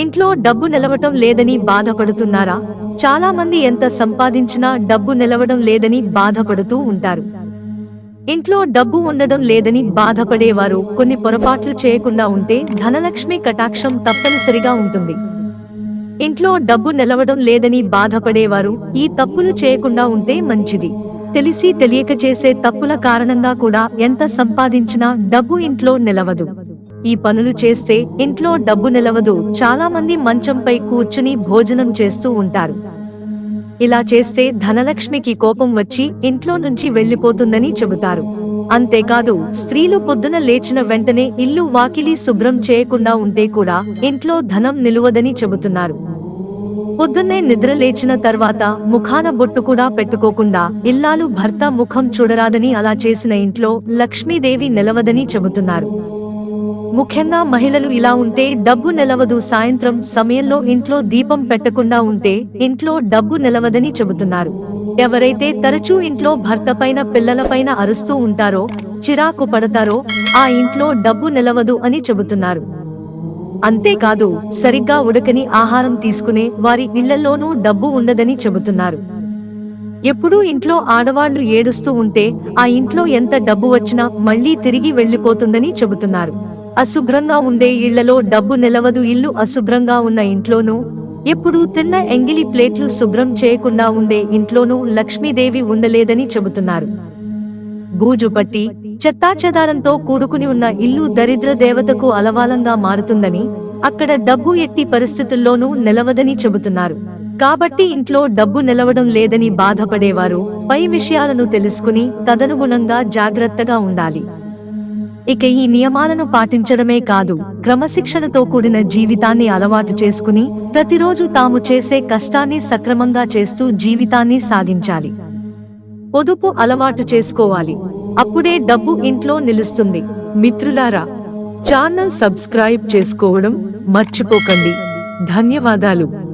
ఇంట్లో డబ్బు నిలవటం లేదని బాధపడుతున్నారా? చాలా మంది ఎంత సంపాదించినా డబ్బు నిలవడం లేదని బాధపడుతూ ఉంటారు. ఇంట్లో డబ్బు ఉండడం లేదని బాధపడేవారు కొన్ని పొరపాట్లు చేయకుండా ఉంటే ధనలక్ష్మి కటాక్షం తప్పనిసరిగా ఉంటుంది. ఇంట్లో డబ్బు నిలవడం లేదని బాధపడేవారు ఈ తప్పులు చేయకుండా ఉంటే మంచిది. తెలిసి తెలియక చేసే తప్పుల కారణంగా కూడా ఎంత సంపాదించినా డబ్బు ఇంట్లో నిలవదు. ఈ పనులు చేస్తే ఇంట్లో డబ్బు నిలవదు. చాలా మంది మంచంపై కూర్చుని భోజనం చేస్తూ ఉంటారు. ఇలా చేస్తే ధనలక్ష్మికి కోపం వచ్చి ఇంట్లో నుంచి వెళ్ళిపోతుందని చెబుతారు. అంతేకాదు స్త్రీలు పొద్దున లేచిన వెంటనే ఇల్లు వాకిలి శుభ్రం చేయకుండా ఉంటే కూడా ఇంట్లో ధనం నిలువదని చెబుతున్నారు. పొద్దున్నే నిద్ర లేచిన తర్వాత ముఖాన బొట్టు కూడా పెట్టుకోకుండా ఇల్లాలు భర్త ముఖం చూడరాదని అలా చేసిన ఇంట్లో లక్ష్మీదేవి నిలవదని చెబుతున్నారు. ముఖ్యంగా మహిళలు ఇలా ఉంటే డబ్బు నిలవదు. సాయంత్రం సమయంలో ఇంట్లో దీపం పెట్టకుండా ఉంటే ఇంట్లో డబ్బు నిలవదని చెబుతున్నారు. ఎవరైతే తరచూ ఇంట్లో భర్త పైన పిల్లలపైన అరుస్తూ ఉంటారో చిరాకు పడతారో ఆ ఇంట్లో డబ్బు నిలవదు అని చెబుతున్నారు. అంతేకాదు సరిగ్గా ఉడకని ఆహారం తీసుకునే వారి ఇళ్ళలోనూ డబ్బు ఉండదని చెబుతున్నారు. ఎప్పుడూ ఇంట్లో ఆడవాళ్ళు ఏడుస్తూ ఉంటే ఆ ఇంట్లో ఎంత డబ్బు వచ్చినా మళ్ళీ తిరిగి వెళ్ళిపోతుందని చెబుతున్నారు. అశుభ్రంగా ఉండే ఇళ్ళలో డబ్బు నిలవదు. ఇల్లు అశుభ్రంగా ఉన్న ఇంట్లోనూ ఎప్పుడూ తిన్న ఎంగిలి ప్లేట్లు శుభ్రం చేయకుండా ఉండే ఇంట్లోనూ లక్ష్మీదేవి ఉండలేదని చెబుతున్నారు. బూజు పట్టి చెత్తాచెదారంతో కూడుకుని ఉన్న ఇల్లు దరిద్ర దేవతకు అలవాలంగా మారుతుందని అక్కడ డబ్బు ఎట్టి పరిస్థితుల్లోనూ నిలవదని చెబుతున్నారు. కాబట్టి ఇంట్లో డబ్బు నిలవడం లేదని బాధపడేవారు పై విషయాలను తెలుసుకుని తదనుగుణంగా జాగ్రత్తగా ఉండాలి. ఇక ఈ నియమాలను పాటించడమే కాదు క్రమశిక్షణతో కూడిన జీవితాన్ని అలవాటు చేసుకుని ప్రతిరోజు తాము చేసే కష్టాన్ని సక్రమంగా చేస్తూ జీవితాన్ని సాగించాలి. పొదుపు అలవాటు చేసుకోవాలి. అప్పుడే డబ్బు ఇంట్లో నిలుస్తుంది. మిత్రులారా ఛానల్ సబ్స్క్రైబ్ చేసుకోవడం మర్చిపోకండి. ధన్యవాదాలు.